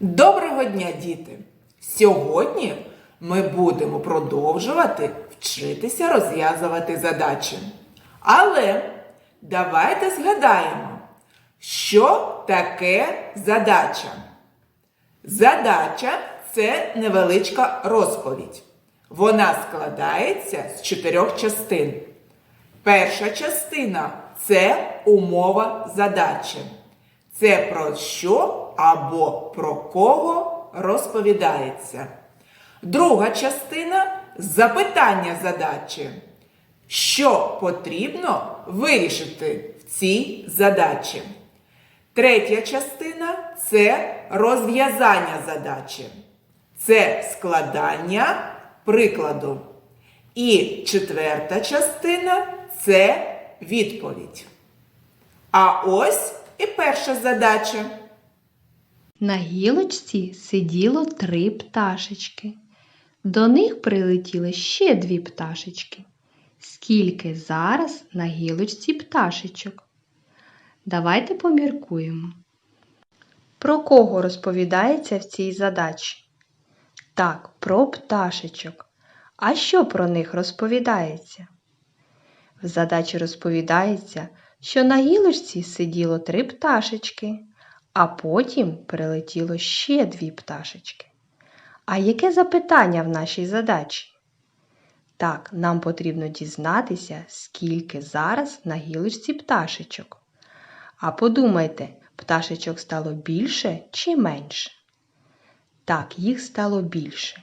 Доброго дня, діти! Сьогодні ми будемо продовжувати вчитися розв'язувати задачі. Але давайте згадаємо, що таке задача. Задача це невеличка розповідь. Вона складається з чотирьох частин. Перша частина це умова задачі. Це про що або про кого розповідається. Друга частина запитання задачі. Що потрібно вирішити в цій задачі? Третя частина це розв'язання задачі. Це складання прикладу. І четверта частина це відповідь. А ось і перша задача. На гілочці сиділо три пташечки. До них прилетіли ще дві пташечки. Скільки зараз на гілочці пташечок? Давайте поміркуємо. Про кого розповідається в цій задачі? Так, про пташечок. А що про них розповідається? В задачі розповідається, що на гілочці сиділо три пташечки, а потім прилетіло ще дві пташечки. А яке запитання в нашій задачі? Так, нам потрібно дізнатися, скільки зараз на гілочці пташечок. А подумайте, пташечок стало більше чи менше? Так, їх стало більше.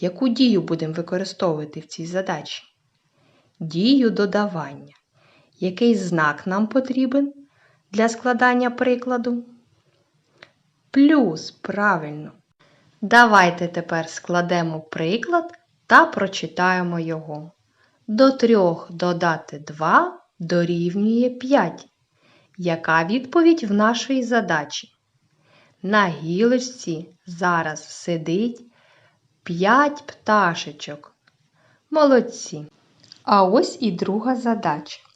Яку дію будемо використовувати в цій задачі? Дію додавання. Який знак нам потрібен для складання прикладу? Плюс, правильно. Давайте тепер складемо приклад та прочитаємо його. До трьох додати 2 дорівнює 5. Яка відповідь в нашій задачі? На гілочці зараз сидить 5 пташечок. Молодці. А ось і друга задача.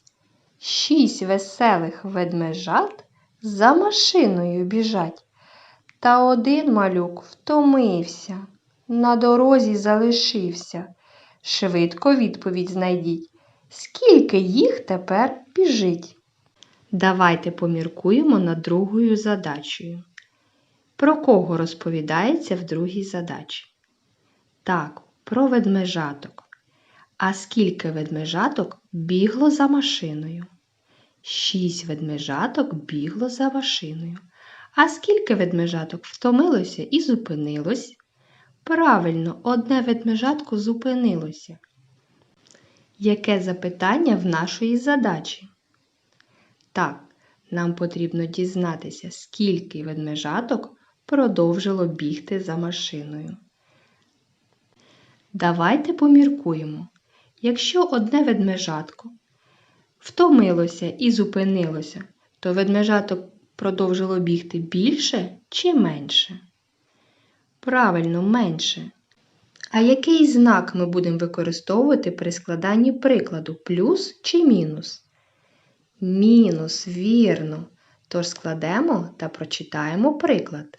Шість веселих ведмежат за машиною біжать. Та один малюк втомився, на дорозі залишився. Швидко відповідь знайдіть, скільки їх тепер біжить. Давайте поміркуємо над другою задачею. Про кого розповідається в другій задачі? Так, про ведмежаток. А скільки ведмежаток бігло за машиною? Шість ведмежаток бігло за машиною. А скільки ведмежаток втомилося і зупинилось? Правильно, одне ведмежатко зупинилося. Яке запитання в нашої задачі? Так, нам потрібно дізнатися, скільки ведмежаток продовжило бігти за машиною. Давайте поміркуємо. Якщо одне ведмежатко втомилося і зупинилося, то ведмежаток продовжило бігти більше чи менше? Правильно, менше. А який знак ми будемо використовувати при складанні прикладу плюс чи мінус? Мінус, вірно. Тож складемо та прочитаємо приклад.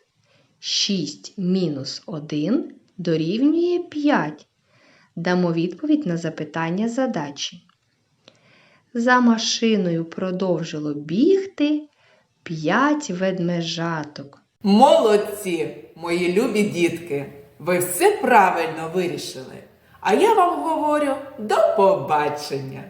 6 мінус 1 дорівнює 5. Дамо відповідь на запитання задачі. За машиною продовжило бігти п'ять ведмежаток. Молодці, мої любі дітки! Ви все правильно вирішили. А я вам говорю до побачення!